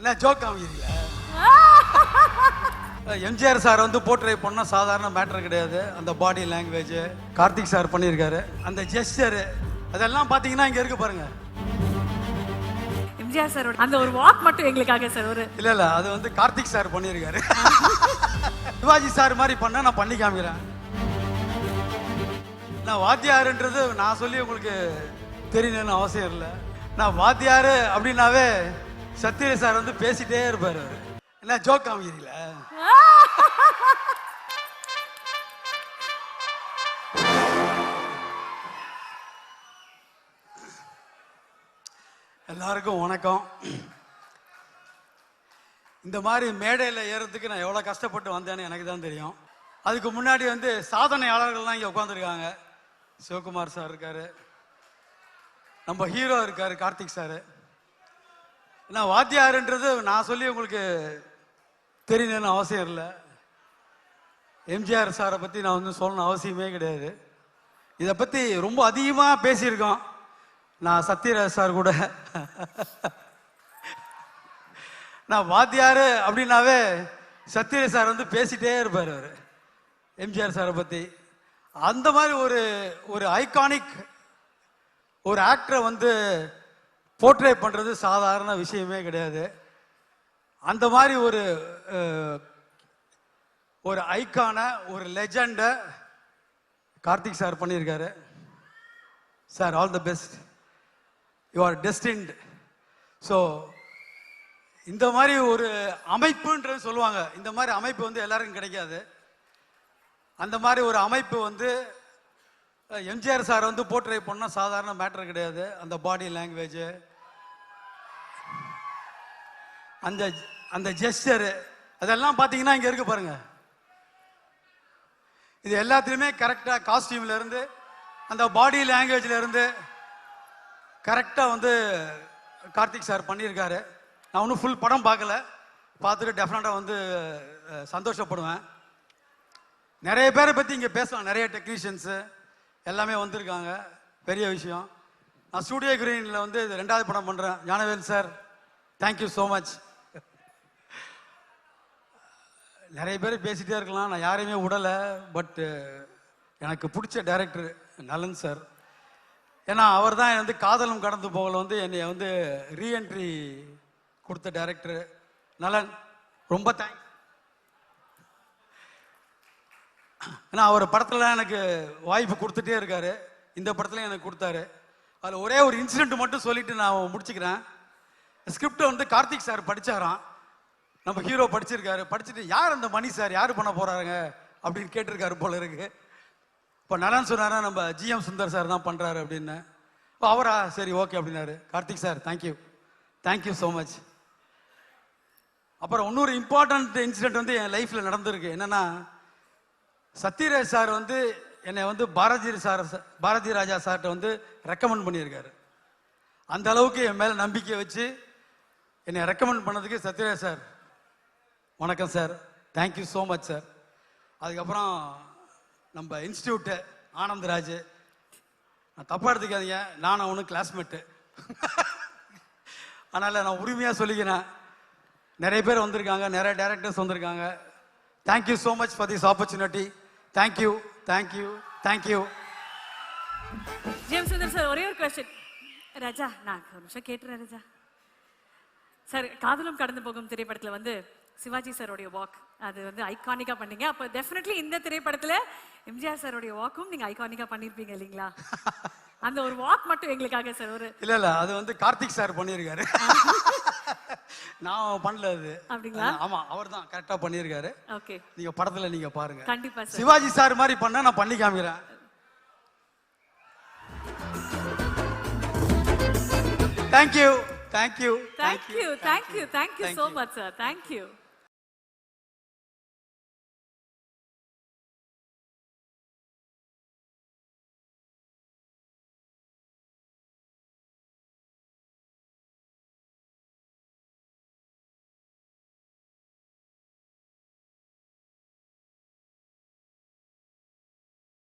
என்ன joke காமிக்கிறீங்க MGR sir வந்து portray பண்ண சாதாரண மேட்டர் கிடையாது. அந்த பாடி லாங்குவேஜ் கார்த்திக் சார் பண்ணியிருக்காரு. அந்த ஜெஸ்டர் அதெல்லாம் பார்த்தீங்கன்னா இங்கே இருக்கு பாருங்க. எம்ஜிஆர் சாரோட அந்த ஒரு வாக் மட்டும் எங்களுக்காக சார் ஒரு இல்ல இல்ல அது வந்து கார்த்திக் சார் பண்ணியிருக்காரு. சிவாஜி சார் மாதிரி பண்ண நான் பண்ணி காமிக்கிறேன். நான் வாத்தியாருன்றது நான் சொல்லி உங்களுக்கு தெரியணும்னு அவசியம் இல்லை. நான் வாத்தியாரு அப்படின்னாவே சத்யரே சார் வந்து பேசிட்டே இருப்பாரு. என்ன ஜோக் காமிக்கிறீங்களா? எல்லாருக்கும் வணக்கம். இந்த மாதிரி மேடையில் ஏறதுக்கு நான் எவ்வளோ கஷ்டப்பட்டு வந்தேன்னு எனக்கு தான் தெரியும். அதுக்கு முன்னாடி வந்து சாதனையாளர்கள்லாம் இங்கே உட்காந்துருக்காங்க சிவகுமார் சார் இருக்காரு. நம்ம ஹீரோ இருக்காரு கார்த்திக் சார். நான் வாத்தியாருன்றது நான் சொல்லி உங்களுக்கு தெரியணும்னு அவசியம் இல்லை. எம்ஜிஆர் சாரை பற்றி நான் வந்து சொல்லணும் அவசியமே கிடையாது. இதை பற்றி ரொம்ப அதிகமாக பேசியிருக்கோம். நான் சத்யராஜ் சார் கூட. நான் வாத்தியார் அப்படின்னாவே சத்யராஜ் சார் வந்து பேசிட்டே இருப்பார் அவர். எம்ஜிஆர் சாரை பற்றி அந்த மாதிரி ஒரு ஒரு ஐகானிக் ஒரு ஆக்டரை வந்து போர்ட்ரேட் பண்ணுறது சாதாரண விஷயமே கிடையாது. அந்த மாதிரி ஒரு ஒரு ஐக்கான ஒரு லெஜண்டை கார்த்திக் சார் பண்ணியிருக்காரு. Sir all the best you are destined so இந்த மாதிரி ஒரு அமைப்புன்றது சொல்லுவாங்க. இந்த மாதிரி அமைப்பு வந்து எல்லாருக்கும் கிடைக்காது. அந்த மாதிரி ஒரு அமைப்பு வந்து எம்ஜிஆர் சார் வந்து போர்ட்ரே பண்ணால் சாதாரண மேட்டர் கிடையாது. அந்த பாடி லாங்குவேஜ் அந்த அந்த ஜெஸ்டரு அதெல்லாம் பார்த்தீங்கன்னா இங்கே இருக்கு பாருங்க. இது எல்லாத்துலேயுமே கரெக்டாக காஸ்டியூம்ல இருந்து அந்த பாடி லாங்குவேஜ்லேருந்து கரெக்டாக வந்து கார்த்திக் சார் பண்ணியிருக்காரு. நான் ஒன்றும் ஃபுல் படம் பார்க்கல. பார்த்துட்டு டெஃபினட்டாக வந்து சந்தோஷப்படுவேன். நிறைய பேரை பற்றி இங்கே பேசலாம். நிறைய டெக்னீஷியன்ஸு எல்லாமே வந்திருக்காங்க. பெரிய விஷயம். நான் ஸ்டூடியோ கிரீனில் வந்து ரெண்டாவது படம் பண்ணுறேன் Gnanavel sir thank you so much நிறைய பேர் பேசிகிட்டே இருக்கலாம். நான் யாரையுமே விடலை பட்டு எனக்கு பிடிச்ச டைரக்டர் நலன் சார் ஏன்னா அவர் தான் வந்து காதலும் கடந்து போகல வந்து என்னை வந்து ரீஎன்ட்ரி கொடுத்த டைரக்டர் நலன் ரொம்ப தேங்க்ஸ் ஏன்னா அவர் படத்தில் எனக்கு வாய்ப்பு கொடுத்துட்டே இருக்காரு. இந்த படத்துலையும் எனக்கு கொடுத்தாரு. அதில் ஒரே ஒரு இன்சிடென்ட் மட்டும் சொல்லிட்டு நான் முடிச்சுக்கிறேன். ஸ்கிரிப்டை வந்து கார்த்திக் சார் படிச்சாராம். நம்ம ஹீரோ படிச்சிருக்காரு. படிச்சுட்டு யார் அந்த மணி சார்? யார் பண்ண போறாருங்க? அப்படின்னு கேட்டிருக்காரு போல இருக்கு. இப்போ நலன் சொன்னாரா? நம்ம ஜிஎம் சுந்தர் சார் தான் பண்றாரு அப்படின்னு. இப்போ அவரா? சரி ஓகே அப்படின்னாரு. Karthik sir thank you thank you so much அப்புறம் இன்னொரு இம்பார்ட்டன்ட் இன்சிடென்ட் வந்து என் லைஃப்பில் நடந்திருக்கு. என்னன்னா சத்யராஜ் சார் வந்து என்னை வந்து பாரதி சார் பாரதி ராஜா சார்கிட்ட வந்து ரெக்கமெண்ட் பண்ணியிருக்காரு. அந்த அளவுக்கு என் மேலே நம்பிக்கை வச்சு என்னை ரெக்கமெண்ட் பண்ணதுக்கு சத்யராஜ் சார் வணக்கம் sir. Thank you so much sir அதுக்கப்புறம் நம்ம இன்ஸ்டியூட்டு ஆனந்தராஜ். நான் தப்பாக எடுத்துக்காதீங்க. நான் அவனு கிளாஸ்மேட்டு அதனால் நான் உரிமையாக சொல்லிக்கிறேன். நிறைய பேர் வந்திருக்காங்க. நிறைய டேரக்டர்ஸ் வந்திருக்காங்க. Thank you so much for this opportunity thank you thank you thank you James Sundar sir ஒரே ஒரு கொஸ்டின் ராஜா நான் ஒரு நிமிஷம் கேட்டுறேன் ராஜா. சார் காதலும் கடந்து போகும் திரைப்படத்தில் வந்து சிவாஜி சாரோடைய வாக் அது வந்து ஐகானிக்கா பண்ணீங்க. அப்ப டெஃபினெட்லி இந்த திரைப்படத்துல எம்ஜிஆர் சாரோடைய வாக்கும் நீங்க ஐகானிக்கா பண்ணிருப்பீங்க இல்லைங்களா? அந்த ஒரு வாக் மட்டும் எங்களுக்காக சார். ஒரு இல்லை இல்லை. அது வந்து கார்த்திக் சார் பண்ணியிருக்காரு. நான் பண்ணல அது. அப்படிங்களா? ஆமாம் அவர் தான் கரெக்டாக பண்ணியிருக்காரு. ஓகே. நீங்கள் படத்தில் நீங்கள் பாருங்க. கண்டிப்பா சார். சிவாஜி சார் மாதிரி பண்ண நான் பண்ணி காமிக்கிறேன். Thank you thank you thank you thank you thank you so much sir thank you